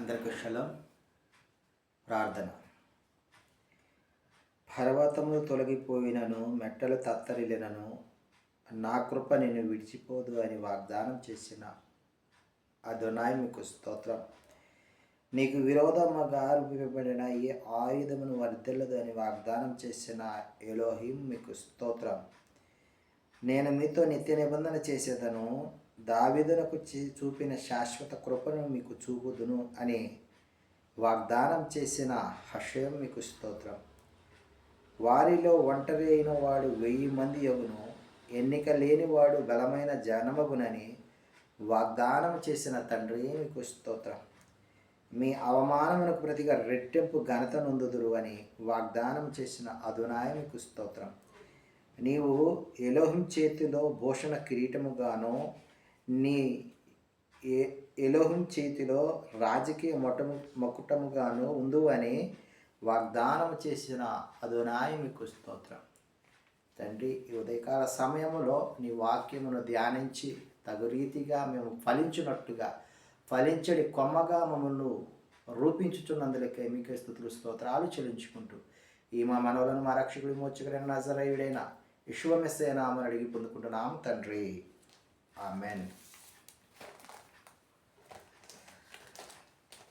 అందరికీ శలం ప్రార్థన. పర్వతములు తొలగిపోయినను మెట్టలు తత్తరిలినను నా కృప నిన్ను విడిచిపోదు అని వాగ్దానం చేసిన అదొనాయి మీకు స్తోత్రం. నీకు విరోధముగా రూపింపబడిన ఏ ఆయుధమును వర్ధిల్లదు అని వాగ్దానం చేసిన ఎలోహిం మీకు స్తోత్రం. నేను మీతో నిత్య నిబంధన చేసేదను దావిదునకు చూపిన శాశ్వత కృపను మీకు చూపుదును అని వాగ్దానం చేసిన హర్షయం మీకు స్తోత్రం. వారిలో ఒంటరి అయిన వాడు వెయ్యి మంది యగును ఎన్నిక లేనివాడు బలమైన జనమగునని వాగ్దానం చేసిన తండ్రి మీకు స్తోత్రం. మీ అవమానమునకు ప్రతిగా రెట్టింపు ఘనత నొందుదురు అని వాగ్దానం చేసిన అదునాయ మీకు స్తోత్రం. నీవు ఎలోహిం చేతిలో భూషణ కిరీటముగాను నీ ఏ ఎలోహిం చేతిలో రాజకీయ మొటము మకుటముగాను ఉందు అని వాగ్దానం చేసిన అదునాయ మీకు స్తోత్రం. తండ్రి ఈ ఉదయకాల సమయంలో నీ వాక్యమును ధ్యానించి తగు రీతిగా మేము ఫలించినట్టుగా ఫలించడి కొమ్మగా మమ్మల్ని రూపించుచున్నందులకే మీకే స్థుతులు స్తోత్రాలు చెల్లించుకుంటూ ఈ మా మనవులను మా రక్షకుడి మోచకుడైన నజరయుడైన విశ్వమెస్సే అడిగి పొందుకుంటున్నాం తండ్రి. ఆమెన్.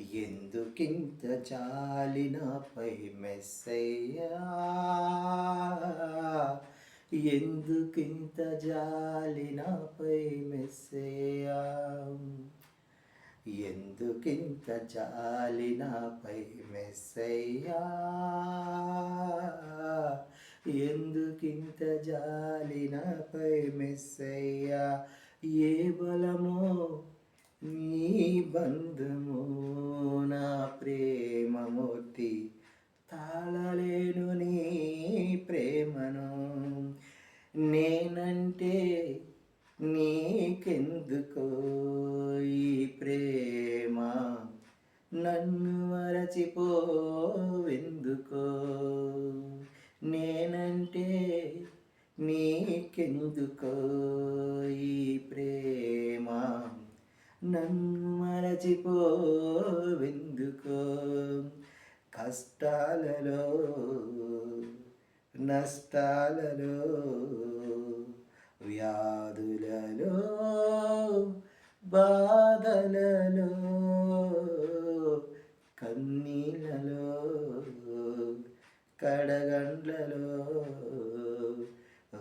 ఎందుకింత జాలినపై మెస్సయ్యా? ఎందుకింత జాలినపై మెస్సయ్యా? ఎందుకింత జాలినపై మెస్సయ్యా? ఎందుకింత జాలినపై మెస్సయ్యా? ఏ బలమో నీ బంధమో ప్రేమమూర్తి తాళలేను నీ ప్రేమను. నేనంటే నీకెందుకో ఈ ప్రేమ? నన్ను మరచిపోవెందుకో? నేనంటే నీకెందుకో ఈ ప్రేమ? నన్ను మరచిపోవెందుకో కష్టాలలో నష్టాలలో వ్యాధులలో బాధలలో కన్నీళ్ళలో కడగండ్లలో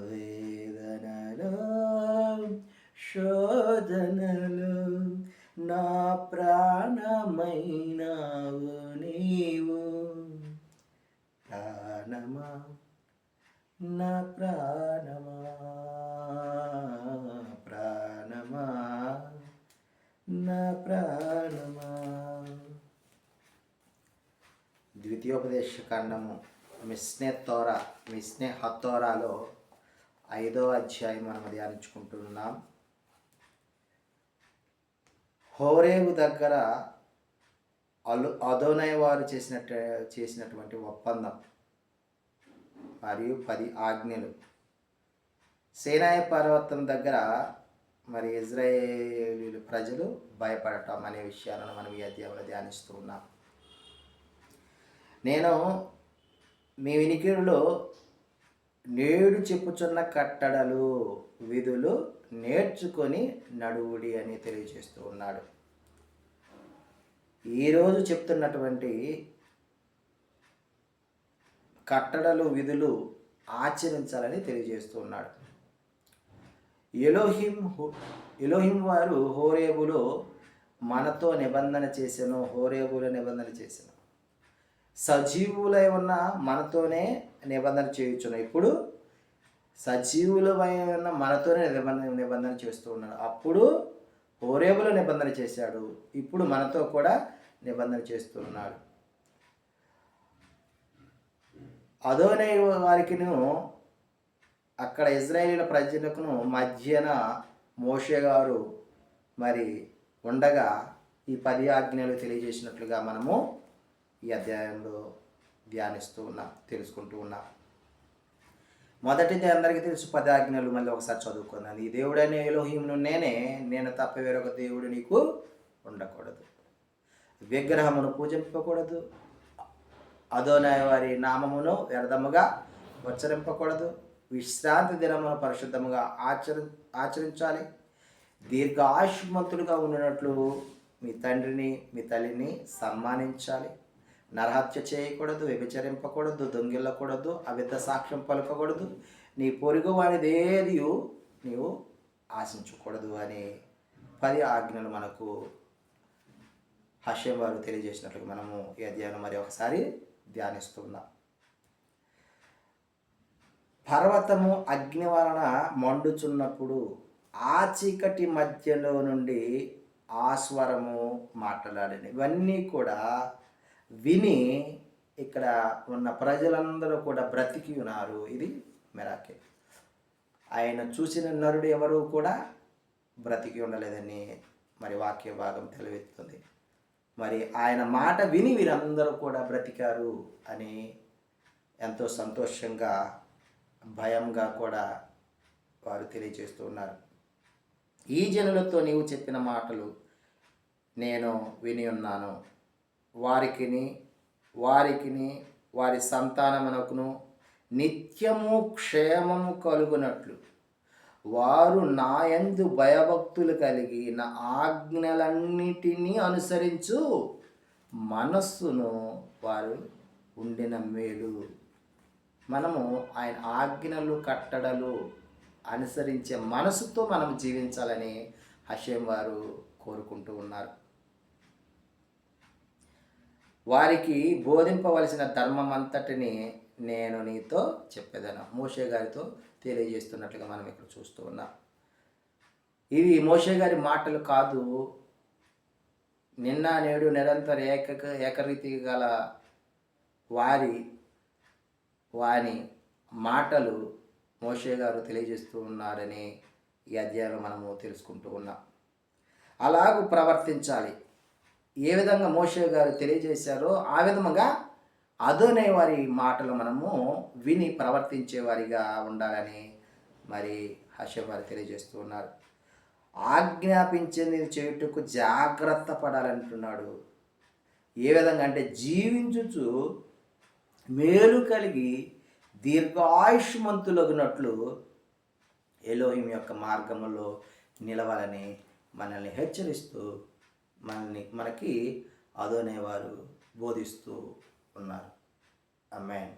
వేదనలో శోధనలు నా ప్రాణమైనావు నీవు. ప్రాణమా? నా ప్రాణమా? ప్రాణమా? నా ప్రాణమా? ద్వితీయోపదేశ కాండము మిస్నే తోరా మిస్నే హత్తోరాలో ఐదో అధ్యాయం మనం ధ్యానించుకుంటున్నాం. హోరేవు దగ్గర అలు అదోనయ వారు చేసినట్టు చేసినటువంటి ఒప్పందం మరియు పది ఆజ్ఞలు. సేనాయ పర్వతం దగ్గర మరి ఇజ్రాయేలీలు ప్రజలు భయపడటం అనే విషయాలను మనం ఈ అధ్యాయంలో ధ్యానిస్తూ ఉన్నాం. నేను మీ వినికిడిలో నేడు చెప్పుచున్న కట్టడలు విధులు నేర్చుకొని నడువుడి అని తెలియజేస్తూ ఉన్నాడు. ఈరోజు చెప్తున్నటువంటి కట్టడలు విధులు ఆచరించాలని తెలియజేస్తూ ఉన్నాడు. ఎలోహిం ఎలోహిం వారు హోరేబులో మనతో నిబంధన చేసాను హోరేబులో నిబంధన చేశాను సజీవులై ఉన్న మనతోనే నిబంధన చేయొచ్చును ఇప్పుడు సజీవులమైన మనతోనే నిబంధన నిబంధన చేస్తూ ఉన్నాడు. అప్పుడు హోరేబులో నిబంధన చేశాడు. ఇప్పుడు మనతో కూడా నిబంధన చేస్తున్నాడు అదోనే వారికిను అక్కడ ఇజ్రాయేల్ ప్రజలకును మధ్యన మోషే గారు మరి ఉండగా ఈ పది ఆజ్ఞలు తెలియజేసినట్లుగా మనము ఈ అధ్యాయంలో ధ్యానిస్తూ ఉన్నాం తెలుసుకుంటూ ఉన్నాం. మొదటిది అందరికీ తెలుసు పది ఆజ్ఞలు మళ్ళీ ఒకసారి చదువుకున్నాను. ఈ దేవుడైన ఎలోహీమును నేనే నేను తప్ప వేరొక దేవుడు నీకు ఉండకూడదు. విగ్రహమును పూజింపకూడదు. అదోనాయ వారి నామమును వ్యర్థముగా ఉచ్చరింపకూడదు. విశ్రాంతి దినమును పరిశుద్ధముగా ఆచరి ఆచరించాలి. దీర్ఘ ఆయుష్మంతులుగా ఉండినట్లు మీ తండ్రిని మీ తల్లిని సన్మానించాలి. నరహత్య చేయకూడదు వ్యభిచరింపకూడదు దొంగిల్లకూడదు అవిధ సాక్ష్యం పలకకూడదు. నీ పొరుగు వారిది నీవు ఆశించకూడదు అని పది ఆజ్ఞలు మనకు హర్షం వారు తెలియజేసినట్లు మనము ఈ అధ్యాయం మరి ఒకసారి ధ్యానిస్తున్నాం. పర్వతము అగ్ని వలన మండుచున్నప్పుడు ఆ చీకటి మధ్యలో నుండి ఆ స్వరము మాట్లాడిన ఇవన్నీ కూడా విని ఇక్కడ ఉన్న ప్రజలందరూ కూడా బ్రతికి ఉన్నారు. ఇది మెరాకే. ఆయన చూసిన నరుడు ఎవరు కూడా బ్రతికి ఉండలేదని మరి వాక్య భాగం తెలివెత్తుంది మరి ఆయన మాట విని వీరందరూ కూడా బ్రతికారు అని ఎంతో సంతోషంగా భయంగా కూడా వారు తెలియజేస్తూ ఉన్నారు. ఈ జనులతో నీవు చెప్పిన మాటలు నేను విని ఉన్నాను. వారికిని వారికిని వారి సంతానమునకును నిత్యము క్షేమము కలుగునట్లు. వారు నాయందు భయభక్తులు కలిగి నా ఆజ్ఞలన్నిటినీ అనుసరించు మనస్సును వారు ఉండిన మేలు. మనము ఆయన ఆజ్ఞలు కట్టడలు అనుసరించే మనసుతో మనం జీవించాలని హషేం వారు కోరుకుంటూ ఉన్నారు. వారికి బోధింపవలసిన ధర్మం అంతటిని నేను నీతో చెప్పేదను. మోషే గారితో తెలియజేస్తున్నట్లుగా మనం ఇక్కడ చూస్తూ ఉన్నాం. ఇవి మోషే గారి మాటలు కాదు. నిన్న నేడు నిరంతర ఏక ఏకరీతి గల వారి వారి మాటలు మోషే గారు తెలియజేస్తూ ఉన్నారని ఈ అధ్యాయంలో మనము తెలుసుకుంటూ ఉన్నాం. అలాగూ ప్రవర్తించాలి. ఏ విధంగా మోషే గారు తెలియజేశారో ఆ విధముగా అదోనే వారి మాటలు మనము విని ప్రవర్తించే వారిగా ఉండాలని మరి హర్షం వారు తెలియజేస్తూ ఉన్నారు. ఆజ్ఞాపించింది చేయుటకు జాగ్రత్త పడాలంటున్నాడు. ఏ విధంగా అంటే జీవించుచు మేలు కలిగి దీర్ఘాయుష్మంతులగినట్లు ఎలోహిం యొక్క మార్గంలో నిలవాలని మనల్ని హెచ్చరిస్తూ మనల్ని మనకి అదోనేవారు బోధిస్తూ ఉన్నారు. అమ్మాయి